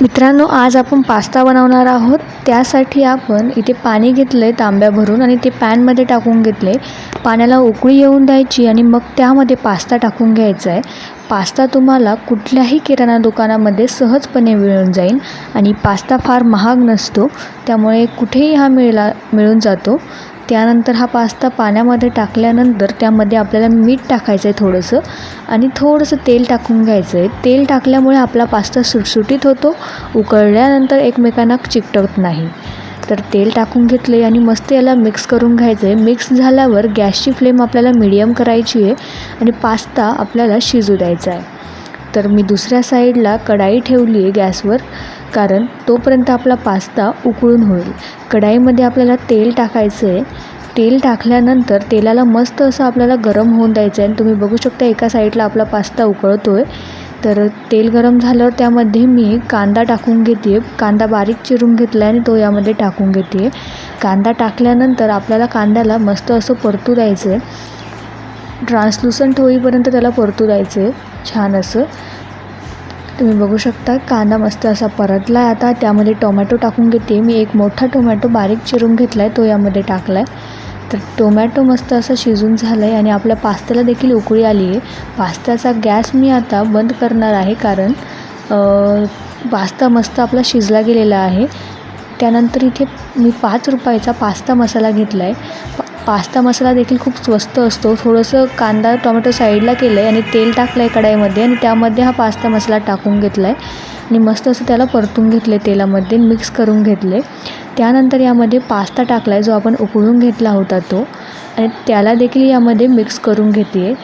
मित्रांनो आज आपण पास्ता बनवणार आहोत. त्यासाठी आपण इथे पाणी घेतलं आहे तांब्या भरून आणि ते पॅनमध्ये टाकून घेतले पाण्याला उकळी येऊन द्यायची आणि मग त्यामध्ये पास्ता टाकून घ्यायचा आहे पास्ता तुम्हाला कुठल्याही किराणा दुकानामध्ये सहजपणे मिळून जाईल आणि पास्ता फार महाग नसतो त्यामुळे कुठेही हा मिळला मिळून जातो. त्यानंतर हा पास्ता पाण्यामध्ये टाकल्यानंतर त्यामध्ये आपल्याला मीठ टाकायचं आहे थोडंसं आणि थोडंसं तेल टाकून घ्यायचं आहे तेल टाकल्यामुळे आपला पास्ता सुटसुटीत होतो उकळल्यानंतर एकमेकांना चिकटत नाही. तर तेल टाकून घेतले आणि मस्त याला मिक्स करून घ्यायचं आहे मिक्स झाल्यावर गॅसची फ्लेम आपल्याला मिडियम करायची आहे आणि पास्ता आपल्याला शिजू द्यायचा आहे. तर मी दुसऱ्या साईडला कढाई ठेवली आहे गॅसवर कारण तोपर्यंत आपला पास्ता उकळून होईल. कढाईमध्ये आपल्याला तेल टाकायचं आहे तेल टाकल्यानंतर तेलाला मस्त असं आपल्याला गरम होऊन द्यायचं आहे आणि तुम्ही बघू शकता एका साईडला आपला पास्ता उकळतो आहे तर तेल गरम झालं त्यामध्ये मी कांदा टाकून घेते कांदा बारीक चिरून घेतला आहे आणि तो यामध्ये टाकून घेते कांदा टाकल्यानंतर आपल्याला कांद्याला मस्त असं परतू द्यायचं आहे ट्रान्सलुसंट होईपर्यंत त्याला परतू द्यायचं आहे छान असं. तुम्ही बघू शकता कांदा मस्त असा परतला आहे आता. त्यामध्ये टोमॅटो टाकून घेते मी एक मोठा टोमॅटो बारीक चिरून घेतला आहे तो यामध्ये टाकला आहे तर टोमॅटो मस्त असं शिजून झालं आहे आणि आपल्या पास्त्याला देखील उकळी आली आहे. पास्त्याचा गॅस मी आता बंद करणार आहे कारण पास्ता मस्त आपला शिजला गेलेला आहे. त्यानंतर इथे मी पाच रुपयाचा पास्ता मसाला घेतला आहे पास्ता मसाला देखील खूप स्वस्त असतो. थोडंसं कांदा टोमॅटो साईडला केलं आहे आणि तेल टाकलं आहे कढाईमध्ये आणि त्यामध्ये हा पास्ता मसाला टाकून घेतला आहे आणि मस्त असं त्याला परतून घेतले तेलामध्ये मिक्स करून घेतले त्यानंतर यामध्ये पास्ता टाकला आहे जो आपण उकळून घेतला होता तो. आणि त्याला देखील यामध्ये मिक्स करून घेते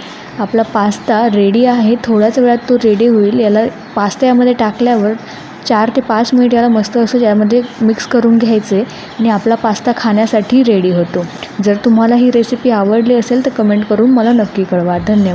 आपला पास्ता रेडी आहे. थोड्याच वेळात तो रेडी होईल. याला पास्ता यामध्ये टाकल्यावर चार ते पाच मिनिट याला मस्त असं यामध्ये मिक्स करून घ्यायचे आणि आपला पास्ता खाण्यासाठी रेडी होतो. जर तुम्हाला ही रेसिपी आवडली असेल तर कमेंट करून मला नक्की कळवा. धन्यवाद.